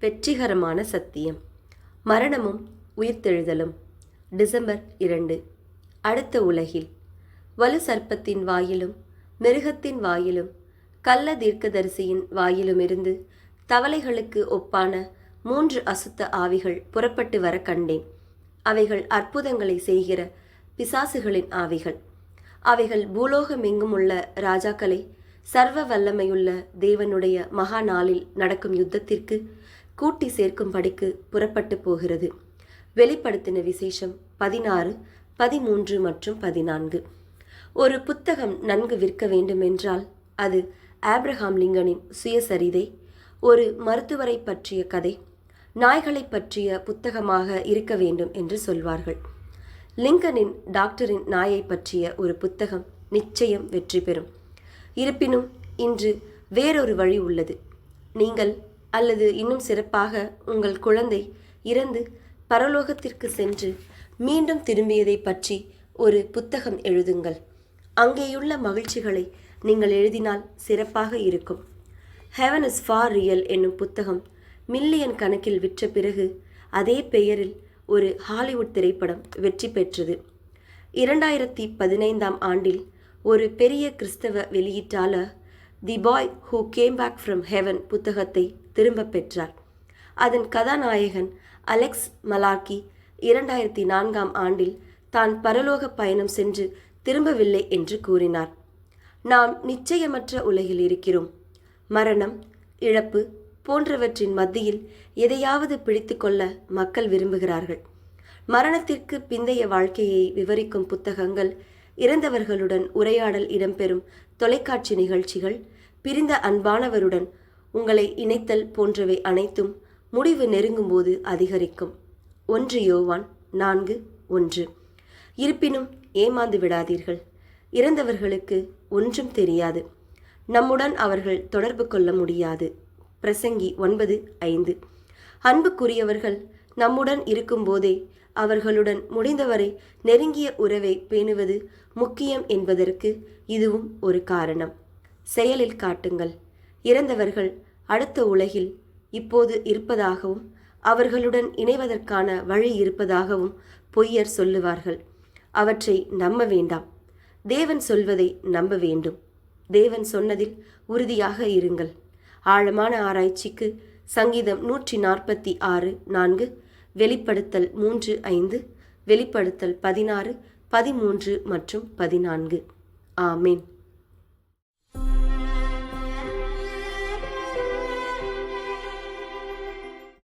வெற்றிகரமான சத்தியம். மரணமும் உயிர்த்தெழுதலும். டிசம்பர் இரண்டு. அடுத்த உலகில். வலு சர்ப்பத்தின் வாயிலும் மிருகத்தின் வாயிலும் கள்ள தீர்க்கதரிசியின் வாயிலுமிருந்து தவளைகளுக்கு ஒப்பான மூன்று அசுத்த ஆவிகள் புறப்பட்டு வர கண்டேன். அவைகள் அற்புதங்களை செய்கிற பிசாசுகளின் ஆவிகள். அவைகள் பூலோகமெங்கும் உள்ள ராஜாக்களை சர்வ வல்லமையுள்ள தேவனுடைய மகா நாளில் நடக்கும் யுத்தத்திற்கு கூட்டி சேர்க்கும்படிக்கு புறப்பட்டு போகிறது. வெளிப்படுத்தின விசேஷம் பதினாறு பதிமூன்று மற்றும் பதினான்கு. ஒரு புத்தகம் நன்கு விற்க வேண்டுமென்றால் அது ஆப்ரஹாம் லிங்கனின் சுயசரிதை ஒரு மருத்துவரை பற்றிய கதை நாய்களை பற்றிய புத்தகமாக இருக்க வேண்டும் என்று சொல்வார்கள். லிங்கனின் டாக்டரின் நாயை பற்றிய ஒரு புத்தகம் நிச்சயம் வெற்றி பெறும். இருப்பினும் இன்று வேறொரு வழி உள்ளது. நீங்கள் அல்லது இன்னும் சிறப்பாக உங்கள் குழந்தை இறந்து பரலோகத்திற்கு சென்று மீண்டும் திரும்பியதை பற்றி ஒரு புத்தகம் எழுதுங்கள். அங்கேயுள்ள மகிழ்ச்சிகளை நீங்கள் எழுதினால் சிறப்பாக இருக்கும். ஹெவன் இஸ் ஃபார் ரியல் என்னும் புத்தகம் மில்லியன் கணக்கில் விற்ற பிறகு அதே பெயரில் ஒரு ஹாலிவுட் திரைப்படம் வெற்றி பெற்றது. இரண்டாயிரத்தி பதினைந்தாம் ஆண்டில் ஒரு பெரிய கிறிஸ்தவ வெளியீட்டாளர் the boy who came back from heaven புத்தகத்தை திரும்பப் பெற்றார். அதன் கதாநாயகன் அலெக்ஸ் மலார்கி இரண்டாயிரத்தி நான்காம் ஆண்டில் தான் பரலோக பயணம் சென்று திரும்பவில்லை என்று கூறினார். நாம் நிச்சயமற்ற உலகில் இருக்கிறோம். மரணம் இழப்பு போன்றவற்றின் மத்தியில் எதையாவது பிடித்துக்கொள்ள மக்கள் விரும்புகிறார்கள். மரணத்திற்கு பிந்தைய வாழ்க்கையை விவரிக்கும் புத்தகங்கள் இறந்தவர்களுடன் உரையாடல் இடம்பெறும் தொலைக்காட்சி நிகழ்ச்சிகள் பிரிந்த அன்பானவருடன் உங்களை இணைத்தல் போன்றவை அனைத்தும் முடிவு நெருங்கும்போது அதிகரிக்கும். ஒன்று யோவான் நான்கு ஒன்று. இருப்பினும் ஏமாந்து விடாதீர்கள். இறந்தவர்களுக்கு ஒன்றும் தெரியாது. நம்முடன் அவர்கள் தொடர்பு கொள்ள முடியாது. பிரசங்கி ஒன்பது ஐந்து. அன்புக்குரியவர்கள் நம்முடன் இருக்கும்போதே அவர்களுடன் முடிந்தவரை நெருங்கிய உறவை பேணுவது முக்கியம் என்பதற்கு இதுவும் ஒரு காரணம். செயலில் காட்டுங்கள். இறந்தவர்கள் அடுத்த உலகில் இப்போது இருப்பதாகவும் அவர்களுடன் இணைவதற்கான வழி இருப்பதாகவும் பொய்யர் சொல்லுவார்கள். அவற்றை நம்ப வேண்டாம். தேவன் சொல்வதை நம்ப வேண்டும். தேவன் சொன்னதில் உறுதியாக இருங்கள். ஆழமான ஆராய்ச்சிக்கு சங்கீதம் நூற்றி நாற்பத்தி ஆறு நான்கு வெளிப்படுத்தல் மூன்று ஐந்து வெளிப்படுத்தல் பதினாறு பதிமூன்று மற்றும் பதினான்கு. ஆமேன்.